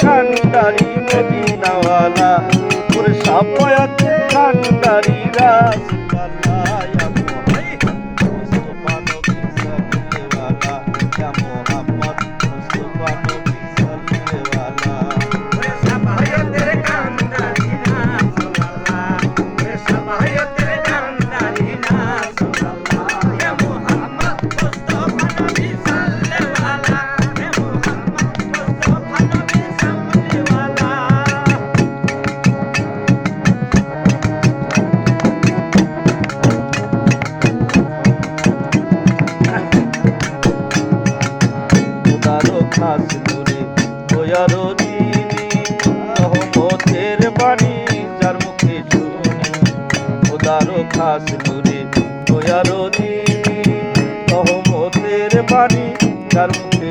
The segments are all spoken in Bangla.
কান্দারি নদী। আকাশ দূরে দয়ারদি রহমতের বাণী তার মুখে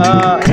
যায়